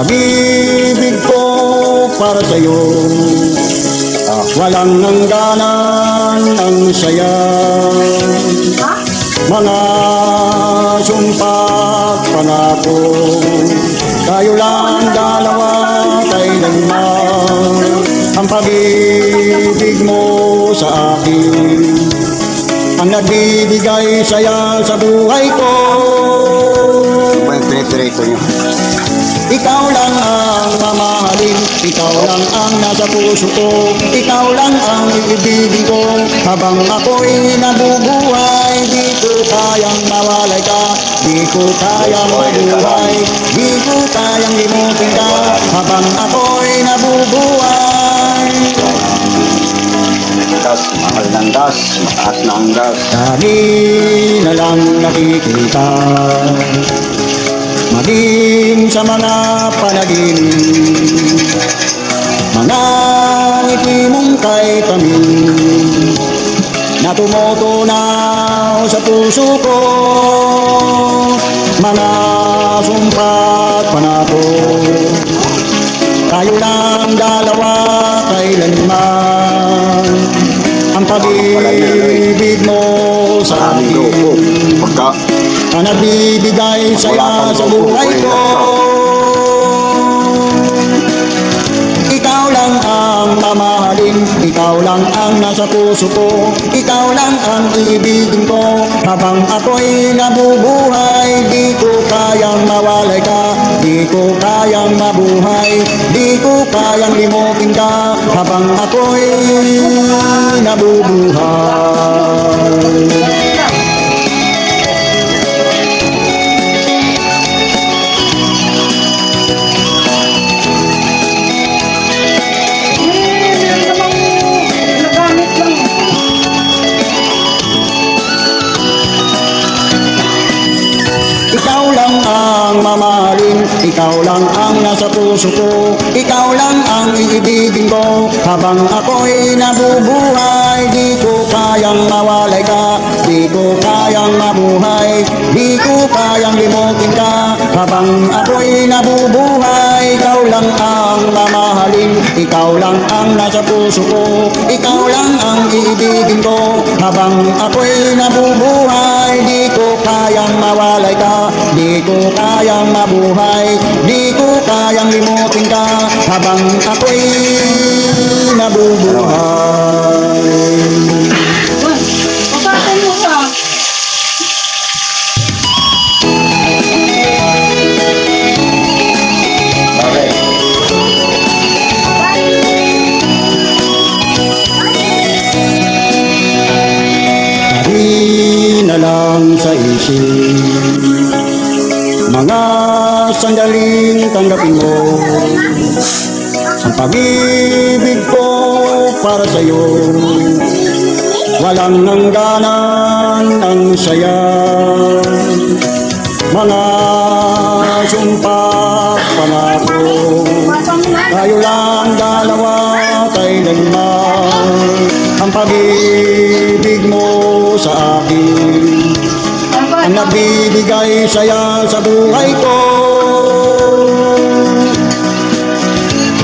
pag-ibig ko para sa'yo. Ah, Walang hangganan ang saya. Mga sumpak pangako. Tayo lang dalawa kailanman Ang pag-ibig mo sa akin. Ang nagbibigay saya sa buhay ko pinipirito nyo? ikaw lang ang mamahalin, ikaw lang ang nasa puso ko, ikaw lang ang iibigin ko. Habang ako'y nabubuhay, di ko kayang mawalay ka, di ko kayang mabuhay, di ko kayang limutin ka. Habang ako'y nabubuhay, Gas, mahal ng gas, mataas na ang gas. dami na lang nakikita. Maging sa mga panaginip Mga ngiti mong kay tamin Na tumutunaw sa puso ko Mga sumpat panako Tayo lang dalawa kailanman Ang pag-ibig mo sa akin. Pagka, ang nagbibigay saya sa buhay ko. Ikaw lang ang mamahalin, ikaw lang ang nasa puso ko, ikaw lang ang iibigin ko. Habang ako'y nabubuhay, di ko kayang mawalay ka, di ko kayang mabuhay, di ko kayang limutin ka. Habang ako'y nabubuhay. Ikaw lang ang iibigin ko. Habang ako'y nabubuhay, di ko kayang mawalay ka, di ko kayang mabuhay, di ko kayang limutin ka. Habang ako'y nabubuhay, ikaw lang ang mamahalin, ikaw lang ang nasa puso ko, ikaw lang ang iibigin ko. Habang ako'y nabubuhay, di ko kayang mawalay ka, di ko kayang mabuhay, di ko kayang limutin ka. Habang ako'y nabubuhay. Sa isip. Mga sandaling tanggapin mo Ang pag-ibig ko para sa'yo. Walang hangganan ang saya. Mga sumpak pangako. Tayo lang dalawa kailanman Ang pag-ibig mo sa akin nagbibigay saya sa buhay ko.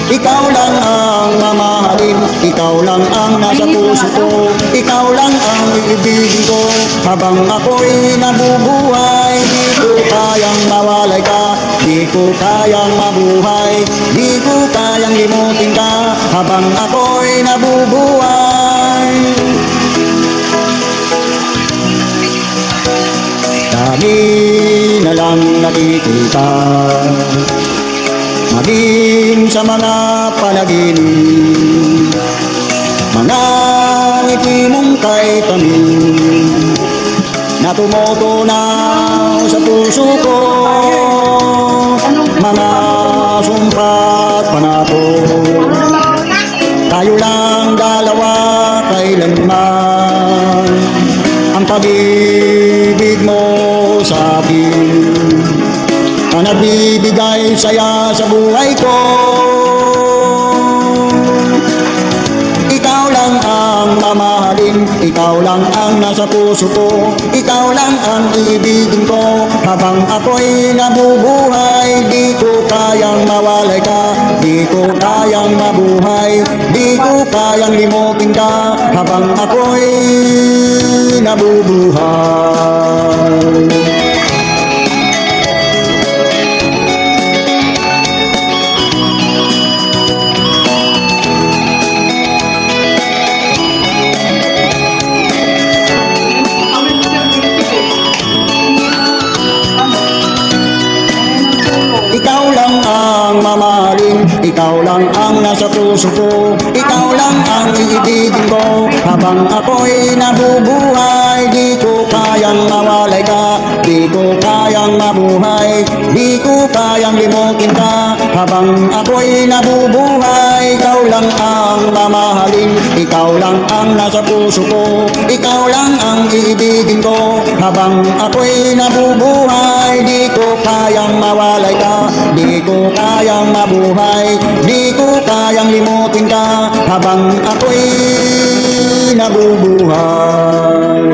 Ikaw lang ang mamahalin Ikaw lang ang nasa puso ko Ikaw lang ang iibigin ko. Habang ako'y nabubuhay Di ko kayang mawalay ka Di ko kayang mabuhay Di ko kayang limutin ka. Habang ako'y nabubuhay Dami na lang nakikita. Maging sa mga panaginip Mga ngiti mong kay tamin Na tumutunaw sa puso ko. Mga sumpat panako Tayo lang dalawa kailanman. Ang pag-ibig sa akin Ang nagbibigay saya sa buhay ko. Ikaw lang ang mamahalin Ikaw lang ang nasa puso ko Ikaw lang ang iibigin ko. Habang ako'y nabubuhay Di ko kayang mawalay ka Di ko kayang mabuhay Di ko kayang limutin ka. Habang ako'y nabubuhay lang ang nasa puso ko. Ikaw lang ang iibigin ko. Habang ako'y nabubuhay Di ko kayang mawalay ka. Di ko kayang mabuhay Di ko kayang limutin ka. Habang ako'y nabubuhay Ikaw lang ang mamahalin. Ikaw lang ang nasa puso ko. Ikaw lang ang iibigin ko. Habang ako'y nabubuhay Di ko kayang mawalay Habang ako'y nabubuhay.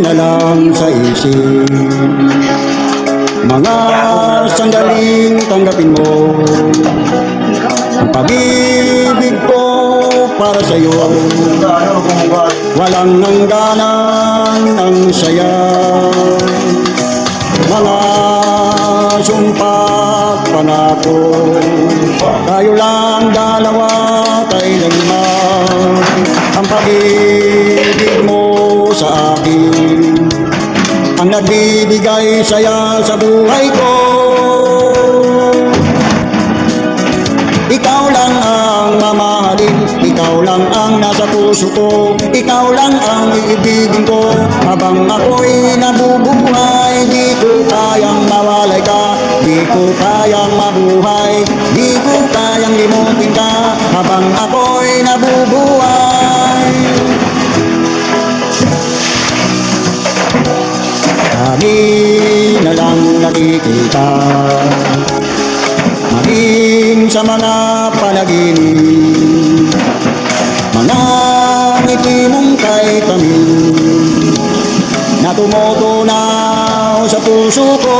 Na lang sa isip. Mga sandaling tanggapin mo sa'yo. Walang hangganan ang saya. Mga sumpa panako. Tayo lang dalawa kailanman Ang pag-ibig mo sa akin. Ang nagbibigay saya sa buhay ko Ikaw lang ang nasa puso ko. Ikaw lang ang iibigin ko. Habang ako'y nabubuhay Di ko kayang mawalay ka. Di ko kayang mabuhay Di ko kayang limutin ka. Habang ako'y nabubuhay. Kami na lang nakikita. Maging sa mga panaginip kami Na tumutunaw sa puso ko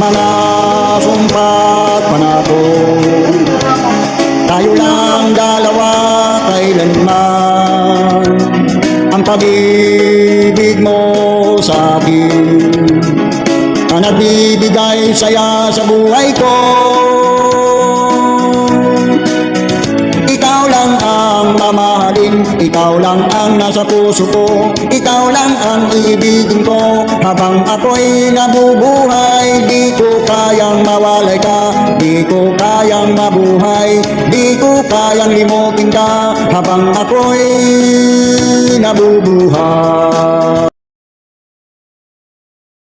Mga sumpat panako Tayo lang dalawa kailanman. Ang pag-ibig mo sa akin ang nagbibigay saya sa buhay ko nasa puso ko Ikaw lang ang iibigin ko. Habang ako'y nabubuhay Di ko kayang mawalay ka Di ko kayang mabuhay Di ko kayang limutin ka. Habang ako'y nabubuhay